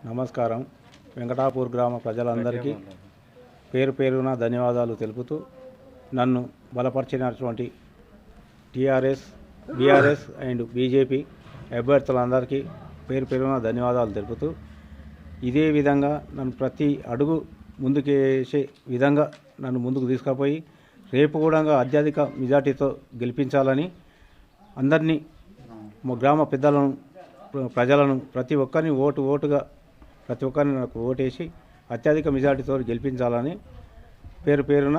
నమస్కారం. వెంకటాపూర్ గ్రామ ప్రజలందరికీ పేరు పేరున ధన్యవాదాలు తెలుపుతూ నన్ను బలపరిచినటువంటి టీఆర్ఎస్ బీఆర్ఎస్ అండ్ బీజేపీ అభ్యర్థులందరికీ పేరు పేరున ధన్యవాదాలు తెలుపుతూ ఇదే విధంగా నన్ను ప్రతి అడుగు ముందుకేసే విధంగా నన్ను ముందుకు తీసుకుపోయి రేపు కూడా అత్యధిక మెజార్టీతో గెలిపించాలని అందరినీ మా గ్రామ పెద్దలను ప్రజలను ప్రతి ఒక్కరిని ఓటు ఓటుగా ప్రతి ఒక్కరిని నాకు ఓటేసి అత్యధిక మెజార్టీతో గెలిపించాలని పేరు పేరున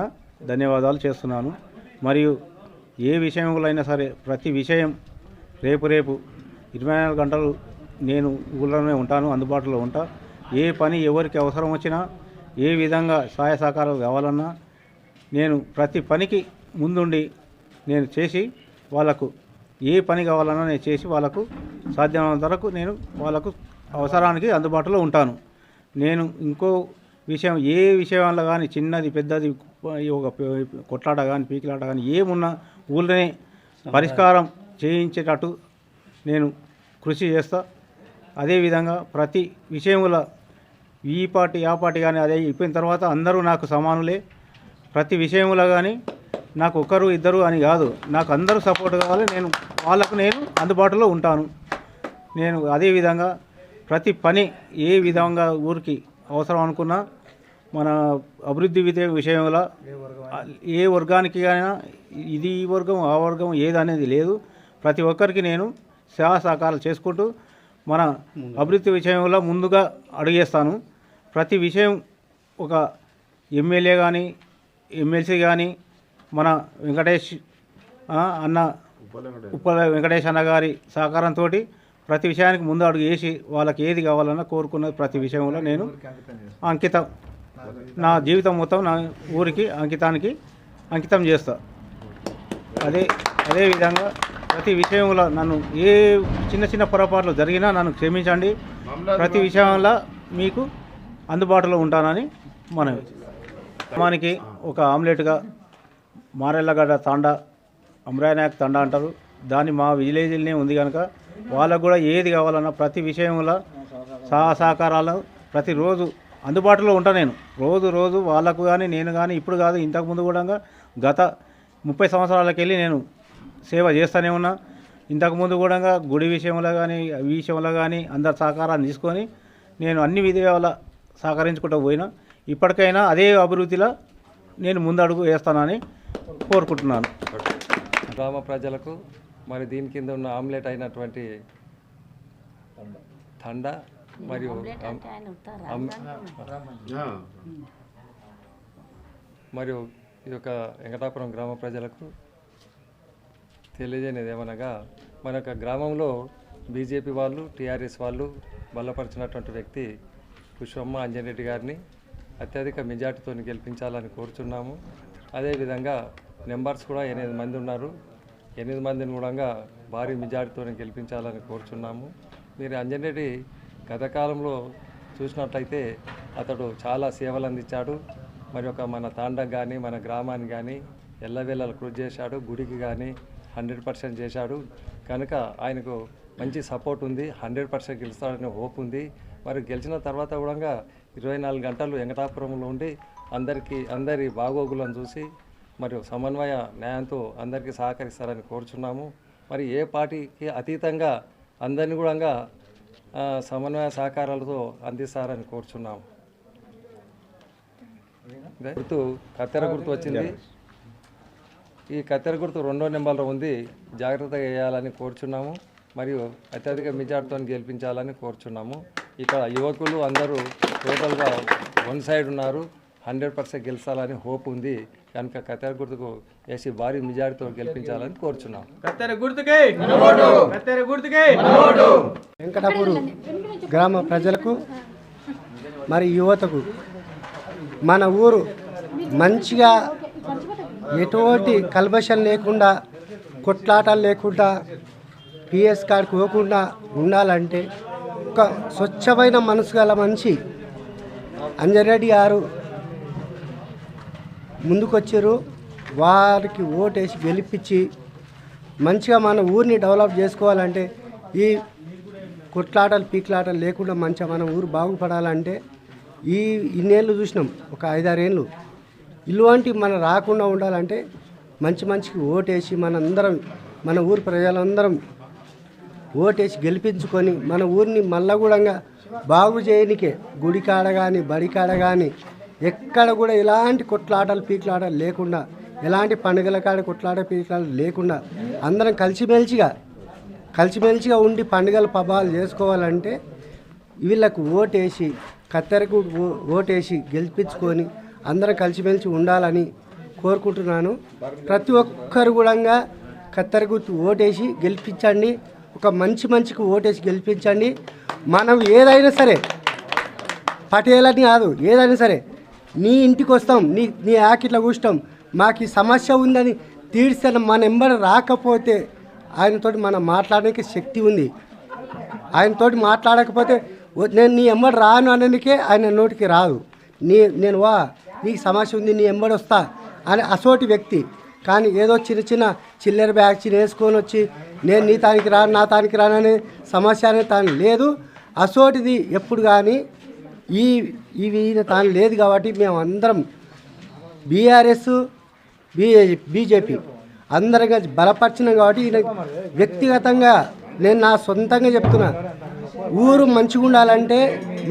ధన్యవాదాలు చేస్తున్నాను. మరియు ఏ విషయంలో అయినా సరే ప్రతి విషయం రేపు రేపు ఇరవై నాలుగు గంటలు నేను ఊళ్ళోనే ఉంటాను అందుబాటులో ఉంటా. ఏ పని ఎవరికి అవసరం వచ్చినా ఏ విధంగా సహాయ సహకారాలు కావాలన్నా నేను ప్రతి పనికి ముందుండి నేను చేసి వాళ్ళకు ఏ పని కావాలన్నా నేను చేసి వాళ్ళకు సాధ్యమైనంత వరకు నేను వాళ్ళకు అవసరానికి అందుబాటులో ఉంటాను. నేను ఇంకో విషయం ఏ విషయంలో కానీ చిన్నది పెద్దది ఒక కొట్లాట కానీ పీకిలాట కానీ ఏమున్నా ఊళ్ళోనే పరిష్కారం చేయించేటట్టు నేను కృషి చేస్తా. అదేవిధంగా ప్రతి విషయంలో ఈ పార్టీ ఆ పార్టీ కానీ అదే అయిపోయిన తర్వాత అందరూ నాకు సమానులే. ప్రతి విషయంలో కానీ నాకు ఒకరు ఇద్దరు అని కాదు నాకు అందరూ సపోర్ట్ కావాలి. నేను వాళ్ళకు నేను అందుబాటులో ఉంటాను. నేను అదేవిధంగా ప్రతి పని ఏ విధంగా ఊరికి అవసరం అనుకున్నా మన అభివృద్ధి విధే విషయంలో ఏ వర్గానికి అయినా ఇది ఈ వర్గం ఆ వర్గం ఏది అనేది లేదు. ప్రతి ఒక్కరికి నేను సేవా సహకారాలు చేసుకుంటూ మన అభివృద్ధి విషయంలో ముందుగా అడిగేస్తాను. ప్రతి విషయం ఒక ఎమ్మెల్యే కానీ ఎమ్మెల్సీ కానీ మన వెంకటేష్ అన్న ఉప్పల వెంకటేష్. అన్న గారి సహకారంతో ప్రతి విషయానికి ముందు అడుగు వేసి వాళ్ళకి ఏది కావాలన్నా కోరుకున్నది ప్రతి విషయంలో నేను అంకితం. నా జీవితం మొత్తం నా ఊరికి అంకితానికి అంకితం చేస్తా. అదే అదే విధంగా ప్రతి విషయంలో నన్ను ఏ చిన్న చిన్న పొరపాట్లు జరిగినా నన్ను క్షమించండి. ప్రతి విషయంలో మీకు అందుబాటులో ఉంటానని మనవి గ్రామానికి ఒక ఆమ్లెట్గా మారెళ్ళగడ్డ తాండా అమరానాయక్ తండా అంటారు. దాన్ని మా విలేజ్లోనే ఉంది కనుక వాళ్ళకు కూడా ఏది కావాలన్నా ప్రతి విషయంలో సహా సహకారాలు ప్రతిరోజు అందుబాటులో ఉంటా నేను. రోజు రోజు వాళ్ళకు కానీ నేను కానీ ఇప్పుడు కాదు ఇంతకుముందు కూడా గత ముప్పై సంవత్సరాలకు వెళ్ళి నేను సేవ చేస్తూనే ఉన్నా. ఇంతకుముందు కూడా గుడి విషయంలో కానీ విషయంలో కానీ అందరి సహకారాన్ని తీసుకొని నేను అన్ని విధాల సహకరించుకుంటూ పోయినా. ఇప్పటికైనా అదే అభివృద్ధిలో నేను ముందడుగు వేస్తానని కోరుకుంటున్నాను. గ్రామ ప్రజలకు మరి దీని కింద ఉన్న ఆమ్లెట్ అయినటువంటి తండ మరియు మరియు ఈ యొక్క వెంకటాపురం గ్రామ ప్రజలకు తెలియజేయనిది ఏమనగా మన యొక్క గ్రామంలో బీజేపీ వాళ్ళు టీఆర్ఎస్ వాళ్ళు బలపరిచినటువంటి వ్యక్తి పుష్పమ్మ అంజనరెడ్డి గారిని అత్యధిక మెజార్టీతో గెలిపించాలని కోరుచున్నాము. అదేవిధంగా నెంబర్స్ కూడా ఎనిమిది మంది ఉన్నారు. ఎనిమిది మందిని కూడా భారీ మెజార్టీతో గెలిపించాలని కోరుచున్నాము. మీరు అంజనేటి గత కాలంలో చూసినట్లయితే అతడు చాలా సేవలు అందించాడు. మరి ఒక మన తాండకు కానీ మన గ్రామానికి కానీ ఎల్లవేళలు కృషి చేశాడు. గుడికి కానీ హండ్రెడ్ పర్సెంట్ చేశాడు. కనుక ఆయనకు మంచి సపోర్ట్ ఉంది. హండ్రెడ్ పర్సెంట్ గెలుస్తాడనే హోప్ ఉంది. మరి గెలిచిన తర్వాత కూడా ఇరవై నాలుగు గంటలు వెంకటాపురంలో ఉండి అందరికీ అందరి బాగోగులను చూసి మరియు సమన్వయ న్యాయంతో అందరికీ సహకరిస్తారని కోరుచున్నాము. మరి ఏ పార్టీకి అతీతంగా అందరిని కూడా సమన్వయ సహకారాలతో అందిస్తారని కోరుచున్నాము. గుర్తు కత్తెర గుర్తు వచ్చింది. ఈ కత్తెర గుర్తు రెండో నెంబర్లో ఉంది. జాగ్రత్తగా వేయాలని కోరుచున్నాము. మరియు అత్యధిక మెజార్టీతో గెలిపించాలని కోరుచున్నాము. ఇక్కడ యువకులు అందరూ టోటల్గా వన్ సైడ్ ఉన్నారు. హండ్రెడ్ పర్సెంట్ గెలిచాలని హోప్ ఉంది. కనుక కత్తెర గుర్తుకు వేసి భారీ మెజార్టీతో గెలిపించాలని కోరుచున్నాము వెంకటాపురం గ్రామ ప్రజలకు మరి యువతకు మన ఊరు మంచిగా ఎటువంటి కల్మషం లేకుండా కొట్లాటలు లేకుండా పిఎస్ కార్డుకు పోకుండా ఉండాలంటే ఒక స్వచ్ఛమైన మనసు గల మనిషి అంజరెడ్డి గారు ముందుకొచ్చారు. వారికి ఓటేసి గెలిపించి మంచిగా మన ఊరిని డెవలప్ చేసుకోవాలంటే ఈ కొట్లాటలు పీక్లాటలు లేకుండా మంచిగా మన ఊరు బాగుపడాలంటే ఈ ఇన్నేళ్ళు చూసినాం ఒక ఐదారేళ్ళు. ఇలాంటివి మన రాకుండా ఉండాలంటే మంచి మంచికి ఓటేసి మనందరం మన ఊరు ప్రజలందరం ఓటేసి గెలిపించుకొని మన ఊరిని మల్లగూడంగా బాగు చేయనికే గుడికాడ కానీ బడికాడ కానీ ఎక్కడ కూడా ఎలాంటి కొట్లాటలు పీకులాటలు లేకుండా ఎలాంటి పండుగల కాడ కొట్లాట పీకులాటలు లేకుండా అందరం కలిసిమెలిసిగా కలిసిమెలిసిగా ఉండి పండుగలు పబ్బాలు చేసుకోవాలంటే వీళ్ళకు ఓటేసి కత్తెరకు ఓ- ఓటేసి గెలిపించుకొని అందరం కలిసిమెలిసి ఉండాలని కోరుకుంటున్నాను. ప్రతి ఒక్కరు కూడా కత్తెరకు గుర్తు ఓటేసి గెలిపించండి. ఒక మంచి మంచికి ఓటేసి గెలిపించండి. మనం ఏదైనా సరే పటేలని కాదు ఏదైనా సరే నీ ఇంటికి వస్తాం నీ నీ ఆకిట్లా కూర్చుంటాం. మాకు ఈ సమస్య ఉందని తీర్చిన మన నెంబర్ రాకపోతే ఆయనతోటి మనం మాట్లాడడానికి శక్తి ఉంది. ఆయనతోటి మాట్లాడకపోతే నేను నీ ఎంబడి రాను అనడానికే ఆయన నోటికి రాదు. నీ నేను వా నీకు సమస్య ఉంది నీ ఎంబడి వస్తా అని అసోటి వ్యక్తి. కానీ ఏదో చిన్న చిన్న చిల్లర బ్యాగ్ చిన్న వేసుకొని వచ్చి నేను నీ తానికి రాను నా తానికి రాననే సమస్య అనేది తాను లేదు. అసోటిది ఎప్పుడు కానీ ఈ ఇవి ఈయన తాను లేదు కాబట్టి మేము అందరం బీఆర్ఎస్ బీజేపీ అందరం కలిసి బలపరిచినాం కాబట్టి ఈయన వ్యక్తిగతంగా నేను నా సొంతంగా చెప్తున్నా. ఊరు మంచిగా ఉండాలంటే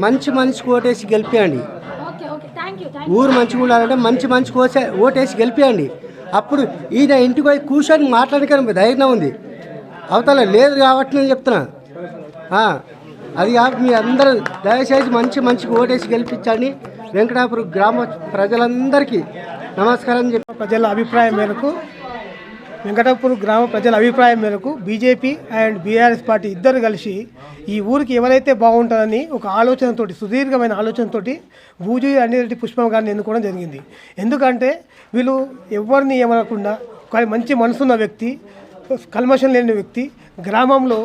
మంచి మనిషికి ఓటేసి గెలిపియండి. ఊరు మంచిగా ఉండాలంటే మంచి మంచి కోసే ఓటేసి గెలిపియండి. అప్పుడు ఈయన ఇంటికి పోయి కూర్చొని మాట్లాడడానికి ధైర్యం ఉంది. అవతల లేదు కాబట్టి నేను చెప్తున్నా. అది కాక మీ అందరూ దయచేసి మంచి మంచి ఓటేసి గెలిపించండి. వెంకటాపురం గ్రామ ప్రజలందరికీ నమస్కారం చెప్పి ప్రజల అభిప్రాయం మేరకు వెంకటాపూర్ గ్రామ ప్రజల అభిప్రాయం మేరకు బీజేపీ అండ్ బీఆర్ఎస్ పార్టీ ఇద్దరు కలిసి ఈ ఊరికి ఎవరైతే బాగుంటుందని ఒక ఆలోచనతోటి సుదీర్ఘమైన ఆలోచనతోటి బూజు అన్నిరెడ్డి పుష్పం గారిని ఎన్నుకోవడం జరిగింది. ఎందుకంటే వీళ్ళు ఎవరిని ఏమనకుండా ఒక మంచి మనసున్న వ్యక్తి కల్మషం లేని వ్యక్తి గ్రామంలో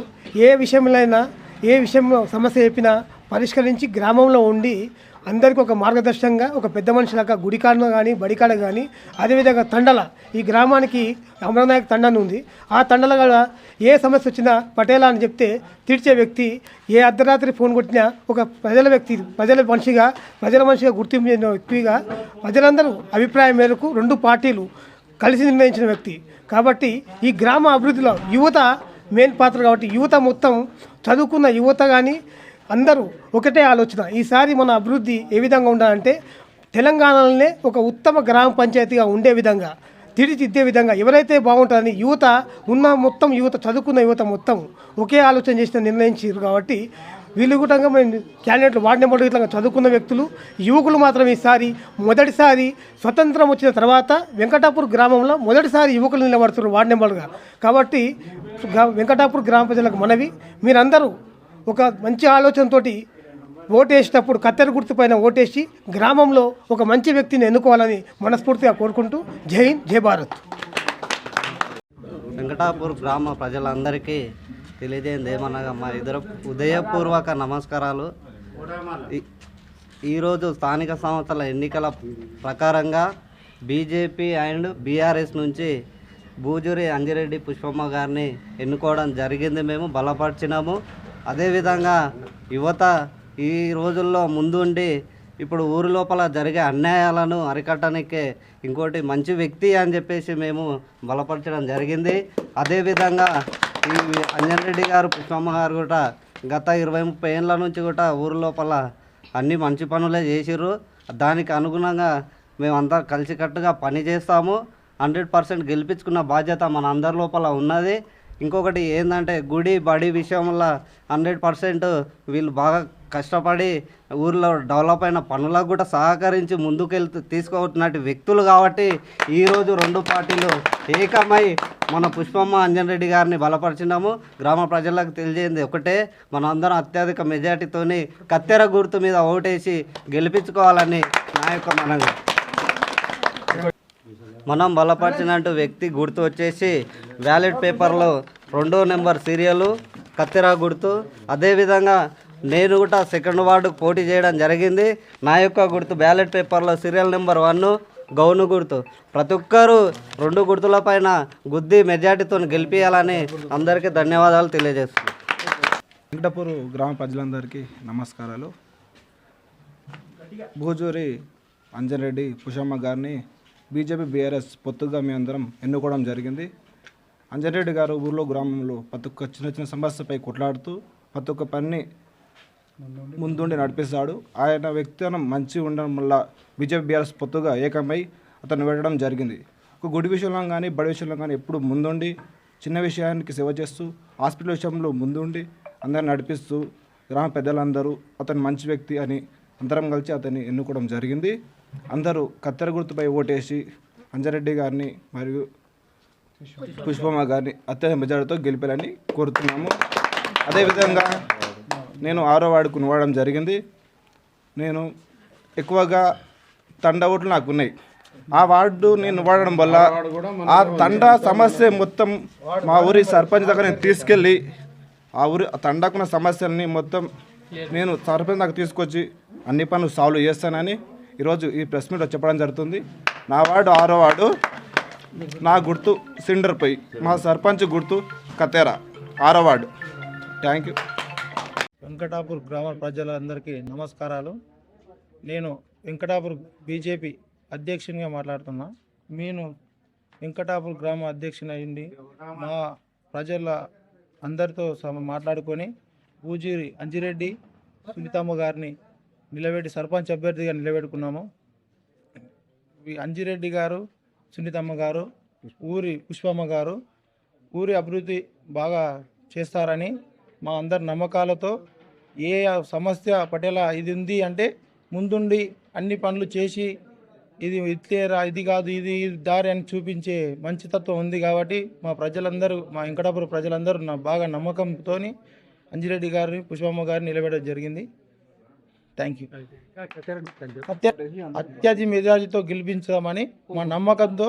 ఏ విషయంలో ఏ విషయంలో సమస్య చెప్పినా పరిష్కరించి గ్రామంలో ఉండి అందరికీ ఒక మార్గదర్శకంగా ఒక పెద్ద మనిషిలాగా గుడికాడ కానీ బడికాడ కానీ అదేవిధంగా తండల ఈ గ్రామానికి అమరనాయక్ తండను ఉంది. ఆ తండల కూడా ఏ సమస్య వచ్చినా పటేలా అని చెప్తే తీర్చే వ్యక్తి ఏ అర్ధరాత్రి ఫోన్ కొట్టినా ఒక ప్రజల వ్యక్తి ప్రజల మనిషిగా ప్రజల మనిషిగా గుర్తింపు చెందిన వ్యక్తిగా ప్రజలందరూ అభిప్రాయం మేరకు రెండు పార్టీలు కలిసి నిర్ణయించిన వ్యక్తి. కాబట్టి ఈ గ్రామ అభివృద్ధిలో యువత మెయిన్ పాత్ర కాబట్టి యువత మొత్తం చదువుకున్న యువత కానీ అందరూ ఒకటే ఆలోచన. ఈసారి మన అభివృద్ధి ఏ విధంగా ఉండాలంటే తెలంగాణలోనే ఒక ఉత్తమ గ్రామ పంచాయతీగా ఉండే విధంగా తీర్చిదిద్దే విధంగా ఎవరైతే బాగుంటుందని యువత ఉన్న మొత్తం యువత చదువుకున్న యువత మొత్తం ఒకే ఆలోచన చేసిన నిర్ణయించారు కాబట్టి వీళ్ళు కూడా మేము క్యాండిడేట్లు వార్డు నెంబర్ ఇట్లా చదువుకున్న వ్యక్తులు యువకులు మాత్రం ఈసారి మొదటిసారి స్వతంత్రం వచ్చిన తర్వాత వెంకటాపూర్ గ్రామంలో మొదటిసారి యువకులు నిలబడుతున్నారు వార్డు నెంబర్గా కాబట్టి వెంకటాపూర్ గ్రామ ప్రజలకు మనవి. మీరందరూ ఒక మంచి ఆలోచనతోటి ఓటేసేటప్పుడు కత్తెర గుర్తు పైన ఓటేసి గ్రామంలో ఒక మంచి వ్యక్తిని ఎన్నుకోవాలని మనస్ఫూర్తిగా కోరుకుంటూ జై హింద్ జై భారత్. వెంకటాపూర్ గ్రామ ప్రజలందరికీ తెలియజేయండి. ఏమనగా మా ఇద్దరు ఉదయపూర్వక నమస్కారాలు. ఈరోజు స్థానిక సంస్థల ఎన్నికల ప్రకారంగా బీజేపీ అండ్ బీఆర్ఎస్ నుంచి బూజూరి అంజిరెడ్డి పుష్పమ్మ గారిని ఎన్నుకోవడం జరిగింది. మేము బలపరిచినాము. అదేవిధంగా యువత ఈ రోజుల్లో ముందుండి ఇప్పుడు ఊరి లోపల జరిగే అన్యాయాలను అరికట్టడానికి ఇంకోటి మంచి వ్యక్తి అని చెప్పేసి మేము బలపరచడం జరిగింది. అదేవిధంగా ఈ అంజన్ రెడ్డి గారు పుష్పమ్మ గారు కూడా గత ఇరవై ముప్పై ఏళ్ళ నుంచి కూడా ఊరి లోపల అన్ని మంచి పనులే చేసిర్రు. దానికి అనుగుణంగా మేమంతా కలిసికట్టుగా పని చేస్తాము. హండ్రెడ్ పర్సెంట్ గెలిపించుకున్న బాధ్యత మన అందరి లోపల ఉన్నది. ఇంకొకటి ఏంటంటే గుడి బడి విషయంలో హండ్రెడ్ పర్సెంట్ వీళ్ళు బాగా కష్టపడి ఊర్లో డెవలప్ అయిన పనులకు కూడా సహకరించి ముందుకెళ్తూ తీసుకున్నట్టు వ్యక్తులు కాబట్టి ఈరోజు రెండు పార్టీలు ఏకమై మన పుష్పమ్మ అంజన్ రెడ్డి గారిని బలపరిచినాము. గ్రామ ప్రజలకు తెలియజేయండి ఒకటే. మనందరం అత్యధిక మెజార్టీతోని కత్తెర గుర్తు మీద ఓటేసి గెలిపించుకోవాలని నా యొక్క మనవి. మనం బలపరిచినట్టు వ్యక్తి గుర్తు వచ్చేసి వ్యాలెట్ పేపర్లో రెండో నెంబర్ సీరియల్ కత్తెర గుర్తు. అదేవిధంగా నేను కూడా సెకండ్ వార్డుకు పోటీ చేయడం జరిగింది. నా యొక్క గుర్తు బ్యాలెట్ పేపర్లో సీరియల్ నెంబర్ వన్ గౌను గుర్తు. ప్రతి ఒక్కరూ రెండు గుర్తుల పైన గుద్ది మెజార్టీతో గెలిపించాలని అందరికీ ధన్యవాదాలు తెలియజేస్తున్నాను. వెంకటపూర్ గ్రామ ప్రజలందరికీ నమస్కారాలు. భూజూరి అంజన్రెడ్డి పుషమ్మ గారిని బీజేపీ బీఆర్ఎస్ పొత్తుగా మీ అందరం ఎన్నుకోవడం జరిగింది. అంజన్రెడ్డి గారు ఊర్లో గ్రామంలో ప్రతి ఒక్క చిన్న చిన్న సమస్యపై కొట్లాడుతూ ప్రతి ఒక్క పని ముందుండి నడిపిస్తాడు. ఆయన వ్యక్తిత్వం మంచి ఉండడం వల్ల బీజేపీ బీఆర్ఎస్ పొత్తుగా ఏకమై అతను వెళ్ళడం జరిగింది. ఒక గుడి విషయంలో కానీ బడి విషయంలో కానీ ఎప్పుడు ముందుండి చిన్న విషయానికి సేవ చేస్తూ హాస్పిటల్ విషయంలో ముందుండి అందరిని నడిపిస్తూ గ్రామ పెద్దలందరూ అతను మంచి వ్యక్తి అని అందరం కలిసి అతన్ని ఎన్నుకోవడం జరిగింది. అందరూ కత్తెర గుర్తుపై ఓటేసి అంజరెడ్డి గారిని మరియు పుష్పమ్మ గారిని అత్యధిక మెజార్టీతో గెలిపాలని కోరుతున్నాము. అదేవిధంగా నేను ఆరో వాడుకు నివ్వడం జరిగింది. నేను ఎక్కువగా తండ ఓట్లు నాకు ఉన్నాయి. ఆ వార్డు నేను వాడడం వల్ల ఆ తండ సమస్య మొత్తం మా ఊరి సర్పంచ్ దగ్గర నేను తీసుకెళ్ళి ఆ ఊరి తండకున్న సమస్యల్ని మొత్తం నేను సర్పంచ్ దగ్గర తీసుకొచ్చి అన్ని పనులు సాల్వ్ చేస్తానని ఈరోజు ఈ ప్రెస్ మీట్లో చెప్పడం జరుగుతుంది. నా వార్డు ఆరో వార్డు నా గుర్తు సిండర్ పోయి మా సర్పంచ్ గుర్తు కతేరా ఆరో వార్డు. Thank you. వెంకటాపూర్ గ్రామ ప్రజలందరికీ నమస్కారాలు. నేను వెంకటాపూర్ బీజేపీ అధ్యక్షునిగా మాట్లాడుతున్నా. నేను వెంకటాపూర్ గ్రామ అధ్యక్షుని అయ్యింది మా ప్రజల అందరితో మాట్లాడుకొని పూజీరి అంజిరెడ్డి సునీతమ్మ గారిని నిలబెట్టి సర్పంచ్ అభ్యర్థిగా నిలబెట్టుకున్నాము. ఈ అంజిరెడ్డి గారు సునీతమ్మ గారు ఊరి పుష్పమ్మ గారు ఊరి అభివృద్ధి బాగా చేస్తారని మా అందరి నమ్మకాలతో ఏ సమస్య పటేల ఇది ఉంది అంటే ముందుండి అన్ని పనులు చేసి ఇది ఇట్లేరా ఇది కాదు ఇది దారి అని చూపించే మంచితత్వం ఉంది కాబట్టి మా ప్రజలందరూ మా వెంకటాపుర ప్రజలందరూ నా బాగా నమ్మకంతో అంజిరెడ్డి గారిని పుష్పమ్మ గారిని నిలబెట్టడం జరిగింది. థ్యాంక్ యూ అత్య అత్యధి మెజార్టీతో గెలిపించామని మా నమ్మకంతో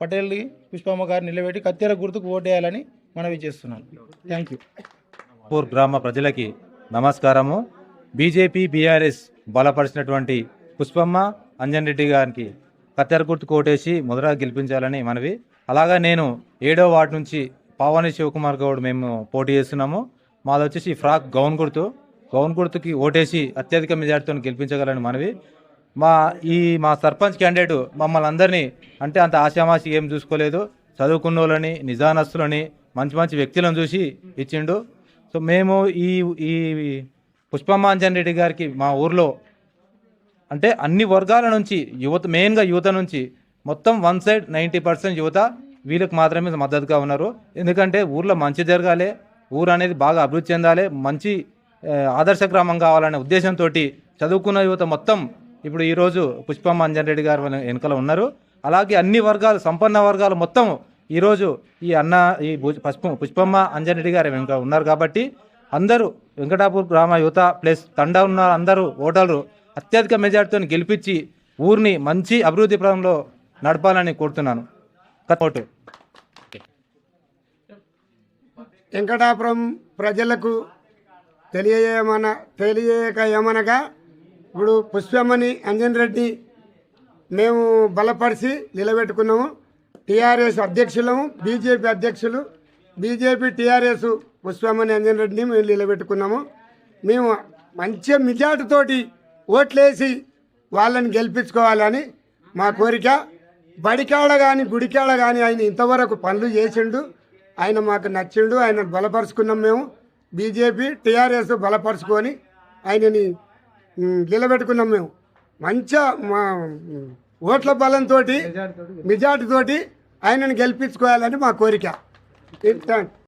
పటేల్ పుష్పమ్మ గారిని నిలబెట్టి కత్తెర గుర్తుకు ఓటేయాలని మనవి చేస్తున్నాను థ్యాంక్ యూ గ్రామ ప్రజలకి నమస్కారము. బీజేపీ బీఆర్ఎస్ బలపరిచినటువంటి పుష్పమ్మ అంజన్ రెడ్డి గారికి కత్తెర గుర్తు కోటేసి మొదట గెలిపించాలని మనవి. అలాగా నేను ఏడో వార్డు నుంచి పావని శివకుమార్ గౌడ్ మేము పోటీ చేస్తున్నాము. మాది వచ్చేసి ఫ్రాక్ గౌన్ గుర్తు గౌన్ గుర్తుకి ఓటేసి అత్యధిక మెజార్టీతో గెలిపించగలని మనవి. మా ఈ మా సర్పంచ్ క్యాండిడేట్ మమ్మల్ని అందరినీ అంటే అంత ఆశామాసి ఏం చూసుకోలేదు. చదువుకున్న వాళ్ళని నిజానస్తులని మంచి మంచి వ్యక్తులను చూసి ఇచ్చిండు. సో మేము ఈ ఈ పుష్పమాంజన్ రెడ్డి గారికి మా ఊర్లో అంటే అన్ని వర్గాల నుంచి యువత మెయిన్గా యువత నుంచి మొత్తం వన్ సైడ్ నైంటీ పర్సెంట్ యువత వీళ్ళకి మాత్రమే మద్దతుగా ఉన్నారు. ఎందుకంటే ఊర్లో మంచి జరగాలి ఊరు అనేది బాగా అభివృద్ధి చెందాలి మంచి ఆదర్శ గ్రామం కావాలనే ఉద్దేశంతో చదువుకున్న యువత మొత్తం ఇప్పుడు ఈరోజు పుష్పమ్మ రెడ్డి గారు వెనుకలో ఉన్నారు. అలాగే అన్ని వర్గాలు సంపన్న వర్గాలు మొత్తం ఈరోజు ఈ అన్న ఈ పుష్ప పుష్పమ్మ అంజన్ రెడ్డి గారు ఇంకా ఉన్నారు కాబట్టి అందరూ వెంకటాపూర్ గ్రామ యువత ప్లస్ తండా ఉన్న అందరూ ఓటర్లు అత్యధిక మెజార్టీతో గెలిపించి ఊరిని మంచి అభివృద్ధి పదంలో నడపాలని కోరుతున్నాను. ఓటు. వెంకటాపురం ప్రజలకు తెలియజేయమన తెలియక ఏమనగా ఇప్పుడు పుష్పమ్మని అంజన్ రెడ్డి మేము బలపరిచి నిలబెట్టుకున్నాము. టీఆర్ఎస్ అధ్యక్షులము బీజేపీ అధ్యక్షులు బీజేపీ టీఆర్ఎస్ పుష్పమ్మని అంజన్ రెడ్డిని మేము నిలబెట్టుకున్నాము. మేము మంచి మెజార్టీతోటి ఓట్లేసి వాళ్ళని గెలిపించుకోవాలని మా కోరిక. బడికాడ కానీ గుడికాడ కానీ ఆయన ఇంతవరకు పనులు చేసిండు. ఆయన మాకు నచ్చిండు ఆయన బలపరుచుకున్నాం మేము. బీజేపీ టీఆర్ఎస్ బలపరుచుకొని ఆయనని నిలబెట్టుకున్నాం మేము. మంచిగా మా మ్, ఓట్ల బలంతో మెజార్టీతోటి ఆయనను గెలిపించుకోవాలని మా కోరిక. థ్యాంక్